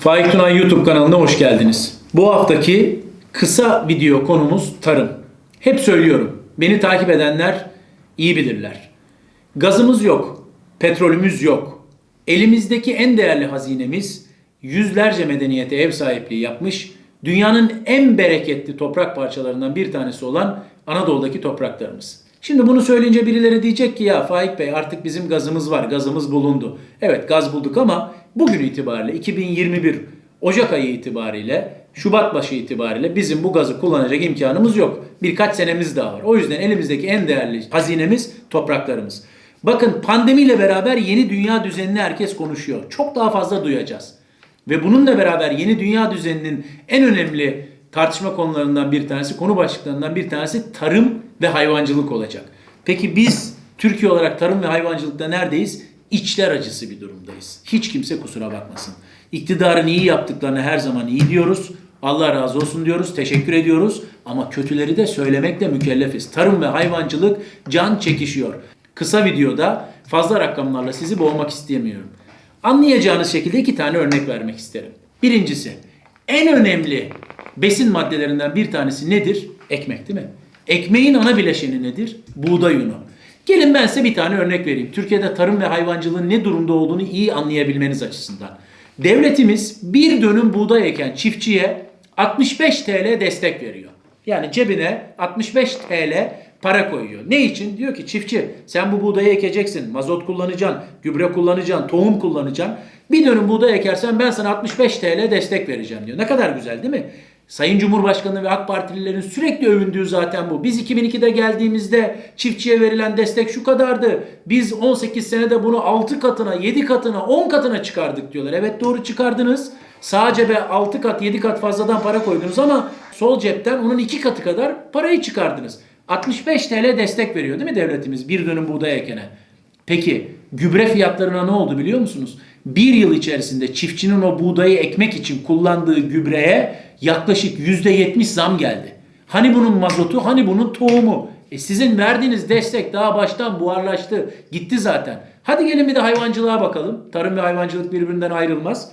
Faik Tunay YouTube kanalına hoş geldiniz. Bu haftaki kısa video konumuz tarım. Hep söylüyorum. Beni takip edenler iyi bilirler. Gazımız yok, petrolümüz yok. Elimizdeki en değerli hazinemiz yüzlerce medeniyete ev sahipliği yapmış, dünyanın en bereketli toprak parçalarından bir tanesi olan Anadolu'daki topraklarımız. Şimdi bunu söyleyince birileri diyecek ki ya Faik Bey artık bizim gazımız var, gazımız bulundu. Evet gaz bulduk ama bugün itibariyle 2021 Ocak ayı itibariyle, Şubat başı itibariyle bizim bu gazı kullanacak imkanımız yok. Birkaç senemiz daha var. O yüzden elimizdeki en değerli hazinemiz topraklarımız. Bakın pandemiyle beraber yeni dünya düzenini herkes konuşuyor. Çok daha fazla duyacağız. Ve bununla beraber yeni dünya düzeninin en önemli tartışma konularından bir tanesi, konu başlıklarından bir tanesi tarım ve hayvancılık olacak. Peki biz Türkiye olarak tarım ve hayvancılıkta neredeyiz? İçler acısı bir durumdayız. Hiç kimse kusura bakmasın. İktidarın iyi yaptıklarını her zaman iyi diyoruz. Allah razı olsun diyoruz, teşekkür ediyoruz. Ama kötüleri de söylemekle mükellefiz. Tarım ve hayvancılık can çekişiyor. Kısa videoda fazla rakamlarla sizi boğmak istemiyorum. Anlayacağınız şekilde iki tane örnek vermek isterim. Birincisi, en önemli besin maddelerinden bir tanesi nedir? Ekmek değil mi? Ekmeğin ana bileşeni nedir? Buğday unu. Gelin ben size bir tane örnek vereyim. Türkiye'de tarım ve hayvancılığın ne durumda olduğunu iyi anlayabilmeniz açısından. Devletimiz bir dönüm buğday eken çiftçiye 65 TL destek veriyor. Yani cebine 65 TL para koyuyor. Ne için? Diyor ki çiftçi sen bu buğdayı ekeceksin, mazot kullanacaksın, gübre kullanacaksın, tohum kullanacaksın. Bir dönüm buğday ekersen ben sana 65 TL destek vereceğim diyor. Ne kadar güzel değil mi? Sayın Cumhurbaşkanı ve AK Partililerin sürekli övündüğü zaten bu. Biz 2002'de geldiğimizde çiftçiye verilen destek şu kadardı. Biz 18 senede bunu 6 katına, 7 katına, 10 katına çıkardık diyorlar. Evet doğru çıkardınız. Sağ cebe 6 kat, 7 kat fazladan para koydunuz ama sol cepten onun 2 katı kadar parayı çıkardınız. 65 TL destek veriyor değil mi devletimiz bir dönüm buğday ekene? Peki gübre fiyatlarına ne oldu biliyor musunuz? Bir yıl içerisinde çiftçinin o buğdayı ekmek için kullandığı gübreye yaklaşık %70 zam geldi. Hani bunun mazotu, hani bunun tohumu. E sizin verdiğiniz destek daha baştan buharlaştı, gitti zaten. Hadi gelin bir de hayvancılığa bakalım. Tarım ve hayvancılık birbirinden ayrılmaz.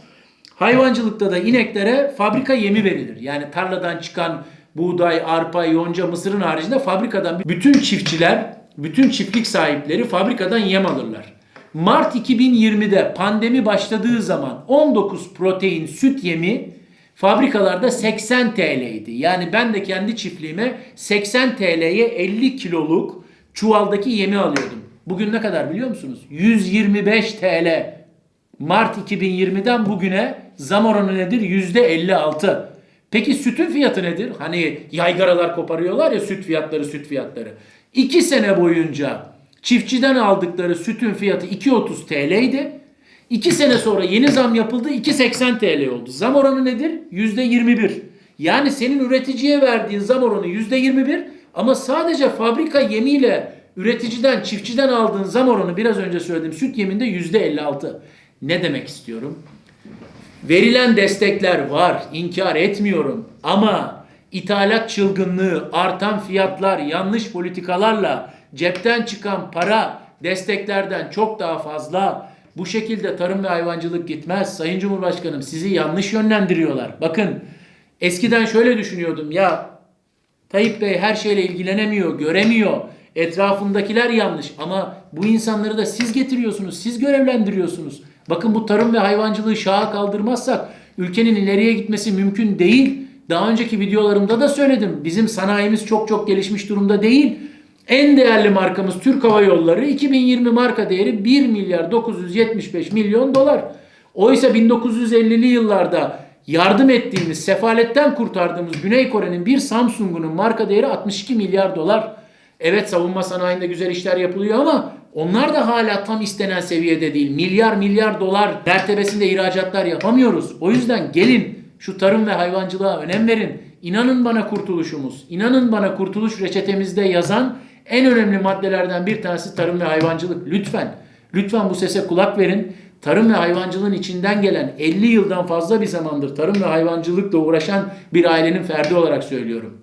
Hayvancılıkta da ineklere fabrika yemi verilir. Yani tarladan çıkan buğday, arpa, yonca, mısırın haricinde fabrikadan bütün çiftçiler, bütün çiftlik sahipleri fabrikadan yem alırlar. Mart 2020'de pandemi başladığı zaman 19 protein süt yemi fabrikalarda 80 TL'ydi. Yani ben de kendi çiftliğime 80 TL'ye 50 kiloluk çuvaldaki yemi alıyordum. Bugün ne kadar biliyor musunuz? 125 TL. Mart 2020'den bugüne zam oranı nedir? %56. Peki sütün fiyatı nedir? Hani yaygaralar koparıyorlar ya süt fiyatları süt fiyatları. 2 sene boyunca çiftçiden aldıkları sütün fiyatı 2.30 TL idi. 2 sene sonra yeni zam yapıldı 2.80 TL oldu. Zam oranı nedir? %21. Yani senin üreticiye verdiğin zam oranı %21 ama sadece fabrika yemiyle üreticiden, çiftçiden aldığın zam oranı biraz önce söylediğim süt yeminde %56. Ne demek istiyorum? Verilen destekler var, inkar etmiyorum ama ithalat çılgınlığı, artan fiyatlar, yanlış politikalarla cepten çıkan para desteklerden çok daha fazla. Bu şekilde tarım ve hayvancılık gitmez. Sayın Cumhurbaşkanım sizi yanlış yönlendiriyorlar. Bakın eskiden şöyle düşünüyordum ya Tayyip Bey her şeyle ilgilenemiyor, göremiyor. Etrafındakiler yanlış ama bu insanları da siz getiriyorsunuz, siz görevlendiriyorsunuz. Bakın bu tarım ve hayvancılığı şaha kaldırmazsak ülkenin ileriye gitmesi mümkün değil. Daha önceki videolarımda da söyledim. Bizim sanayimiz çok çok gelişmiş durumda değil. En değerli markamız Türk Hava Yolları 2020 marka değeri 1 milyar 975 milyon dolar. Oysa 1950'li yıllarda yardım ettiğimiz, sefaletten kurtardığımız Güney Kore'nin bir Samsung'unun marka değeri 62 milyar dolar. Evet savunma sanayinde güzel işler yapılıyor ama onlar da hala tam istenen seviyede değil. Milyar milyar dolar mertebesinde ihracatlar yapamıyoruz. O yüzden gelin şu tarım ve hayvancılığa önem verin. İnanın bana kurtuluşumuz, inanın bana kurtuluş reçetemizde yazan en önemli maddelerden bir tanesi tarım ve hayvancılık. Lütfen, lütfen bu sese kulak verin. Tarım ve hayvancılığın içinden gelen 50 yıldan fazla bir zamandır tarım ve hayvancılıkla uğraşan bir ailenin ferdi olarak söylüyorum.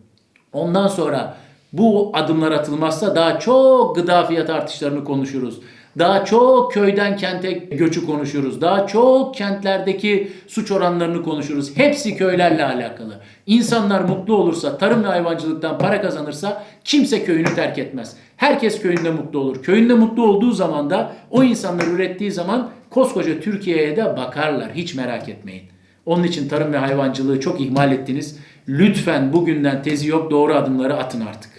Ondan sonra bu adımlar atılmazsa daha çok gıda fiyat artışlarını konuşuruz. Daha çok köyden kente göçü konuşuruz. Daha çok kentlerdeki suç oranlarını konuşuruz. Hepsi köylerle alakalı. İnsanlar mutlu olursa, tarım ve hayvancılıktan para kazanırsa kimse köyünü terk etmez. Herkes köyünde mutlu olur. Köyünde mutlu olduğu zaman da o insanlar ürettiği zaman koskoca Türkiye'ye de bakarlar. Hiç merak etmeyin. Onun için tarım ve hayvancılığı çok ihmal ettiniz. Lütfen bugünden tezi yok doğru adımları atın artık.